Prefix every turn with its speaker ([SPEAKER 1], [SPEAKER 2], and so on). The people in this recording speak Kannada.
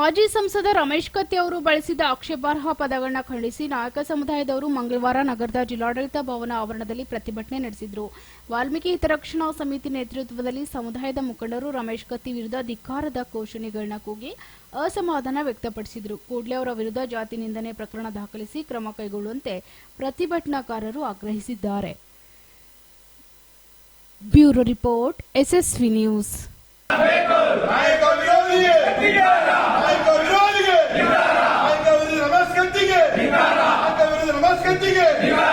[SPEAKER 1] ಮಾಜಿ ಸಂಸದ ರಮೇಶ್ ಕತ್ತಿ ಅವರು ಬಳಸಿದ ಆಕ್ಷೇಪಾರ್ಹ ಪದಗಳನ್ನ ಖಂಡಿಸಿ ನಾಯಕ ಸಮುದಾಯದವರು ಮಂಗಳವಾರ ನಗರದ ಜಿಲ್ಲಾಡಳಿತ ಭವನ ಆವರಣದಲ್ಲಿ ಪ್ರತಿಭಟನೆ ನಡೆಸಿದರು. ವಾಲ್ಮೀಕಿ ಹಿತರಕ್ಷಣಾ ಸಮಿತಿ ನೇತೃತ್ವದಲ್ಲಿ ಸಮುದಾಯದ ಮುಖಂಡರು ರಮೇಶ್ ಕತ್ತಿ ವಿರುದ್ಧ ಧಿಕ್ಕಾರದ ಘೋಷಣೆಗಳನ್ನ ಕೂಗಿ ಅಸಮಾಧಾನ ವ್ಯಕ್ತಪಡಿಸಿದರು. ಕೂಡಲೇ ಅವರ ವಿರುದ್ಧ ಜಾತಿ ನಿಂದನೆ ಪ್ರಕರಣ ದಾಖಲಿಸಿ ಕ್ರಮ ಕೈಗೊಳ್ಳುವಂತೆ ಪ್ರತಿಭಟನಾಕಾರರು ಆಗ್ರಹಿಸಿದ್ದಾರೆ. Bureau report, SSV news.
[SPEAKER 2] न्याय देंगे